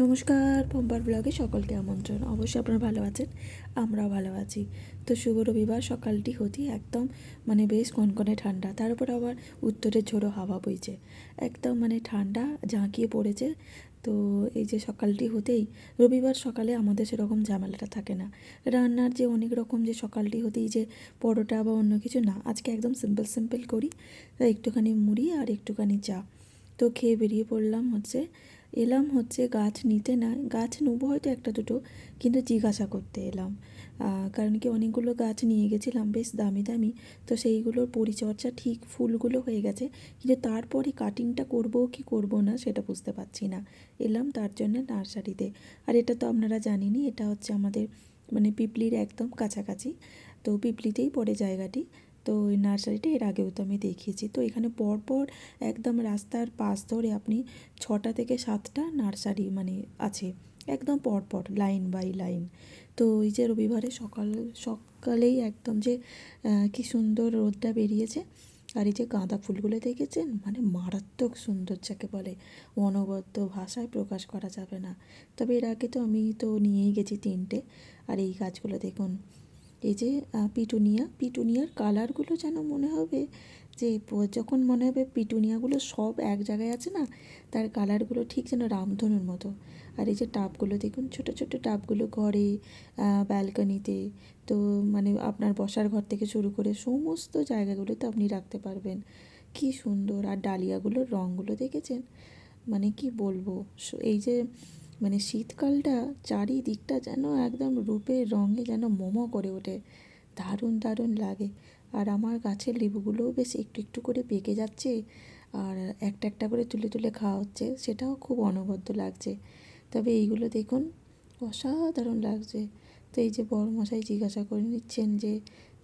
নমস্কার পম্পার ব্লগে সকলকে আমন্ত্রণ। অবশ্যই আপনারা ভালো আছেন, আমরাও ভালো আছি। তো শুভ রবিবার, সকালটি হতেই একদম মানে বেশ কনকনে ঠান্ডা। তার উপর আবার উত্তরের ঝোড়ো হাওয়া বইছে। একদম মানে ঠান্ডা, ঝাঁকিয়ে পড়েছে। তো এই যে সকালটি হতেই, রবিবার সকালে আমাদের সেরকম ঝামেলাটা থাকে না। রান্নার যে অনেক রকম যে সকালটি হতেই যে পরোটা বা অন্য কিছু না, আজকে একদম সিম্পল সিম্পল করি। একটুখানি মুড়ি আর একটুখানি চা। তো খেয়ে বেরিয়ে পড়লাম হচ্ছে এলাম হচ্ছে গাছ নিতে না, গাছ নেব হয়তো একটা দুটো, কিন্তু জিজ্ঞাসা করতে এলাম। কারণ কি অনেকগুলো গাছ নিয়ে গেছিলাম, বেশ দামি দামি, তো সেইগুলোর পরিচর্যা ঠিক ফুলগুলো হয়ে গেছে, কিন্তু তারপরে কাটিংটা করব কি করব না সেটা বুঝতে পারছি না। এলাম তার জন্য নার্সারিতে। আর এটা তো আপনারা জানেনই, এটা হচ্ছে আমাদের মানে পিপলির একদম কাছাকাছি, তো পিপলিতেই পড়ে জায়গাটি। তো ওই নার্সারিটা এর আগেও তো আমি দেখিয়েছি। তো এখানে পরপর একদম রাস্তার পাশ ধরে আপনি ছটা থেকে সাতটা নার্সারি মানে আছে, একদম পরপর, লাইন বাই লাইন। তো ওই যে রবিবারে সকাল, সকালেই একদম যে কি সুন্দর রোদটা বেরিয়েছে, আর এই যে গাঁদা ফুলগুলো দেখেছেন? মানে মারাত্মক সুন্দর যাকে বলে, অনবদ্য ভাষায় প্রকাশ করা যাবে না। তবে এর আগে তো আমি তো নিয়েই গেছি তিনটে, আর এই গাছগুলো দেখুন এই যে পিটুনিয়া, পিটুনিয়ার কালারগুলো যেন মনে হবে, যে যখন মনে হবে পিটুনিয়াগুলো সব এক জায়গায় আছে না, তার কালারগুলো ঠিক যেন রামধনুর মতো। আর এই যে টাবগুলো, দেখুন ছোটো ছোটো টাবগুলো ঘরে ব্যালকনিতে তো মানে আপনার বসার ঘর থেকে শুরু করে সমস্ত জায়গাগুলোতে আপনি রাখতে পারবেন। কি সুন্দর! আর ডালিয়াগুলোর রঙগুলো দেখেছেন? মানে কি বলব? এই যে মানে শীতকালটা চারিদিকটা যেন একদম রূপের রঙে যেন মোমো করে ওঠে। দারুণ দারুণ লাগে। আর আমার গাছের লেবুগুলোও বেশ একটু একটু করে পেকে যাচ্ছে আর একটা একটা করে তুলে তুলে খাওয়া হচ্ছে, সেটাও খুব অনবদ্য লাগছে। তবে এইগুলো দেখুন, অসাধারণ লাগছে। তো এই যে বড় মশাই জিজ্ঞাসা করে নিচ্ছেন যে,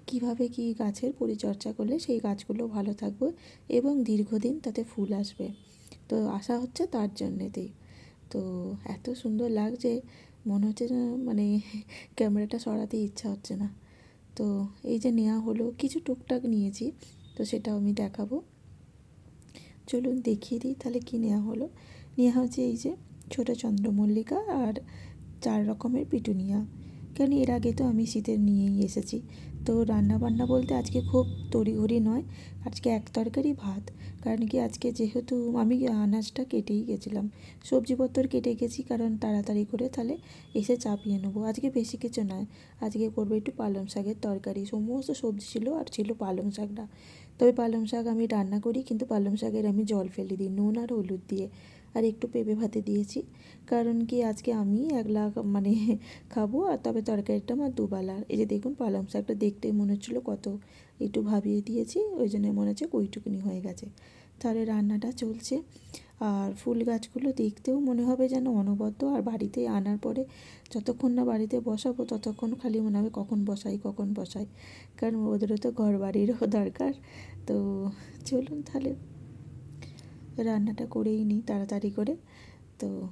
কীভাবে কি গাছের পরিচর্যা করলে সেই গাছগুলো ভালো থাকবে এবং দীর্ঘদিন তাতে ফুল আসবে? তো আশা হচ্ছে তার জন্যেতেই। তো এত সুন্দর লাগছে, মনে হচ্ছে যেন মানে ক্যামেরাটা সরাতে ইচ্ছা হচ্ছে না। তো এই যে নেওয়া হলো, কিছু টুকটাক নিয়েছি, তো সেটাও আমি দেখাবো। চলুন দেখিয়ে দিই তাহলে কী নেওয়া হলো। নেওয়া হচ্ছে এই যে ছোটো চন্দ্রমল্লিকা আর চার রকমের পিটুনিয়া। কেন এর আগে তো আমি শীতের নিয়েই এসেছি। তো রান্না বান্না বলতে আজকে খুব তড়িঘড়ি নয়, আজকে এক তরকারি ভাত। কারণ কি আজকে যেহেতু আমি আনাজটা কেটেই গেছিলাম সবজিপত্র কেটে গেছি, কারণ তাড়াতাড়ি করে তাহলে এসে চাপিয়ে নেব। আজকে বেশি কিছু নয়, আজকে করব একটু পালং শাকের তরকারি। সমস্ত সবজি ছিল আর ছিল পালং শাকটা তবে পালং শাক আমি রান্না করি, কিন্তু পালং শাকের আমি জল ফেলে দিই, নুন আর হলুদ দিয়ে। আর একটু পেঁপে ভাতে দিয়েছি। কারণ কি আজকে আমি এক লাখ মানে খাব আর তবে তরকারিটা আমার দুবেলা এই যে দেখুন পালং শাকটা দেখতে মনে হচ্ছিল কত একটু ভাবিয়ে দিয়েছি, ওই জন্য মনে হচ্ছে কইটুকুনি হয়ে গেছে। তাহলে রান্নাটা চলছে। আর ফুল গাছগুলো দেখতেও মনে হবে যেন অনবদ্য। আর বাড়িতে আনার পরে যতক্ষণ না বাড়িতে বসাবো, ততক্ষণ খালি মনে হবে কখন বসাই কখন বসাই। কারণ ওদেরও তো ঘর বাড়িরও দরকার। তো চলুন তাহলে রান্নাটা করেই নিই তাড়াতাড়ি করে। তো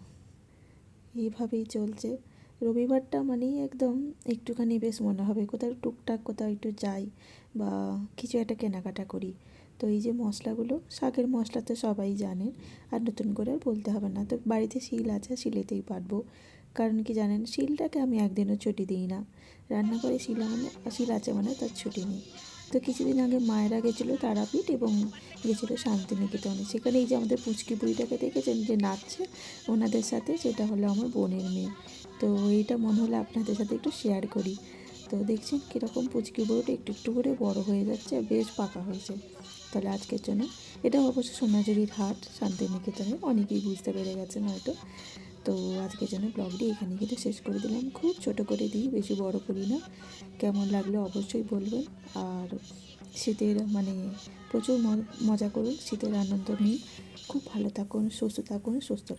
এইভাবেই চলছে। রবিবারটা মানেই একদম একটুখানি বেশ মনে হবে, কোথাও টুকটাক কোথাও একটু যাই বা কিছু একটা কেনাকাটা করি। তো এই যে মশলাগুলো, শাকের মশলা তো সবাই জানেন আর নতুন করে আর বলতে হবে না। তো বাড়িতে শিল আছে শিলেতেই পারব। কারণ কি জানেন, শিলটাকে আমি একদিনও ছুটি দিই না। রান্না করে শিলা মানে শিল আছে মানে তার ছুটি নেই। তো কিছুদিন আগে মায়েরা গেছিল তারাপীঠ এবং গেছিল শান্তিনিকেতনে। সেখানে এই যে আমাদের পুচকি বুড়িটাকে দেখেছেন যে নাচছে, ওনাদের সাথে সেটা হলো আমার বোনের মেয়ে। তো এইটা মনে হলো আপনাদের সাথে একটু শেয়ার করি। তো দেখছেন কীরকম পুচকি বুড়োটা একটু একটু করে বড় হয়ে যাচ্ছে আর বেশ পাকা হয়েছে। তাহলে আজকের জন্য এটা অবশ্য সোনাঝুরির হাট, শান্তিনিকেতনে। অনেকেই বুঝতে পেরে গেছেন হয়তো। তো আজকের জন্য ব্লগটি এখানে কিন্তু শেষ করে দিলাম। খুব ছোট করে দিই, বেশি বড় করি না। কেমন লাগল অবশ্যই বলবেন। আর শীতের মানে প্রচুর মজা করুন, শীতের আনন্দ নিন। খুব ভালো থাকুন, সুস্থ থাকুন, সুস্থ